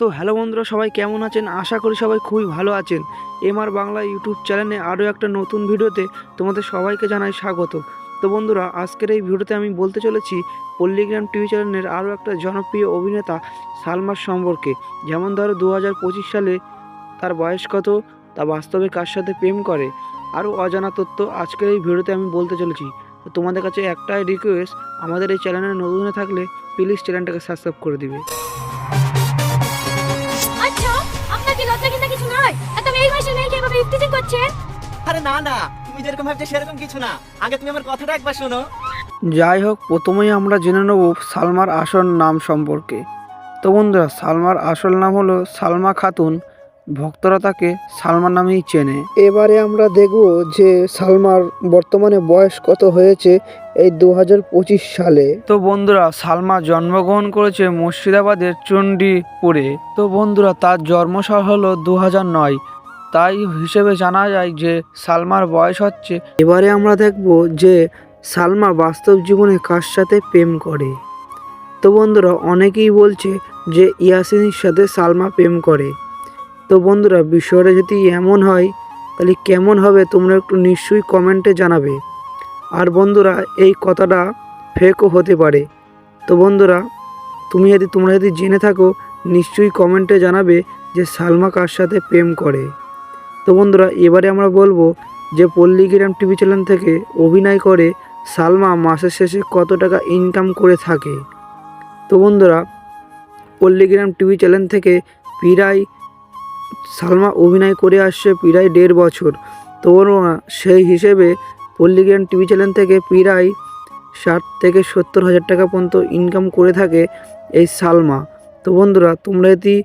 তো হ্যালো বন্ধুরা, সবাই কেমন আছেন? আশা করি সবাই খুবই ভালো আছেন। এমআর বাংলা ইউটিউব চ্যানেলে আরও একটা নতুন ভিডিওতে তোমাদের সবাইকে জানাই স্বাগত। তো বন্ধুরা, আজকের এই ভিডিওতে আমি বলতে চলেছি পল্লীগ্রাম টিভি চ্যানেলের আরও একটা জনপ্রিয় অভিনেতা সালমার সম্পর্কে। যেমন ধরো দু হাজার পঁচিশ সালে তার বয়স কত? তা বাস্তবে কার সাথে প্রেম করে? আরও অজানা তথ্য আজকের এই ভিডিওতে আমি বলতে চলেছি। তো তোমাদের কাছে একটাই রিকোয়েস্ট আমাদের এই চ্যানেলে নতুন থাকলে প্লিজ চ্যানেলটাকে সাবস্ক্রাইব করে দিবে। এই বয়সে মেয়েকে এভাবে ইফতিজিং করছেন আরে না না তুমি যেরকম ভাবছ সেরকম কিছু না। আগে তুমি আমার কথাটা একবার শোনো। যাই হোক প্রথমেই আমরা জেনে নেব সালমার আসল নাম সম্পর্কে। তো বন্ধুরা সালমার আসল নাম হলো সালমা খাতুন। ভক্তরা তাকে সালমা নামেই চেনে। এবারে আমরা দেখব যে সালমার বর্তমানে বয়স কত হয়েছে এই দু হাজার পঁচিশ সালে। তো বন্ধুরা সালমা জন্মগ্রহণ করেছে মুর্শিদাবাদের চণ্ডীপুরে। তো বন্ধুরা তার জন্মসাল হলো দু হাজার নয়। তাই হিসেবে জানা যায় যে সালমার বয়স হচ্ছে এবারে আমরা দেখব যে সালমা বাস্তব জীবনে কার সাথে প্রেম করে। তো বন্ধুরা, অনেকেই বলছে যে ইয়াসিনের সাথে সালমা প্রেম করে। তো বন্ধুরা, বিষয়টা যদি এমন হয়, তাহলে কেমন হবে তোমরা একটু নিশ্চয়ই কমেন্টে জানাবে। আর বন্ধুরা, এই কথাটা ফেকও হতে পারে। তো বন্ধুরা, তুমি যদি, তোমরা যদি জেনে থাকো, নিশ্চয়ই কমেন্টে জানাবে যে সালমা কার সাথে প্রেম করে। তো বন্ধুরা, এবারে আমরা বলব যে পল্লীগ্রাম টিভি চ্যানেল থেকে অভিনয় করে সালমা মাসের শেষে কত টাকা ইনকাম করে থাকে। তো বন্ধুরা, পল্লীগ্রাম টিভি চ্যানেল থেকে প্রায় সালমা অভিনয় করে আসছে প্রায় দেড় বছর। তো সেই হিসেবে পল্লীগ্রাম টিভি চ্যানেল থেকে প্রায় ষাট থেকে সত্তর হাজার টাকা পর্যন্ত ইনকাম করে থাকে এই সালমা। তো বন্ধুরা, তোমরা যদি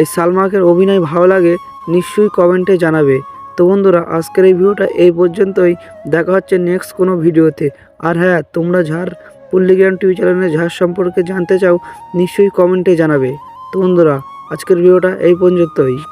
এই সালমাকে অভিনয় ভালো লাগে নিশ্চয়ই কমেন্টে জানাবে। তো বন্ধুরা, আজকের এই ভিডিওটা এই পর্যন্তই। দেখা হচ্ছে নেক্সট কোনো ভিডিওতে। আর হ্যাঁ তোমরা ঝাড় পল্লিগ্রাম টিভি চ্যানেলে ঝাড় সম্পর্কে জানতে চাও, নিশ্চয়ই কমেন্টে জানাবে। তো বন্ধুরা, আজকের ভিডিওটা এই পর্যন্তই।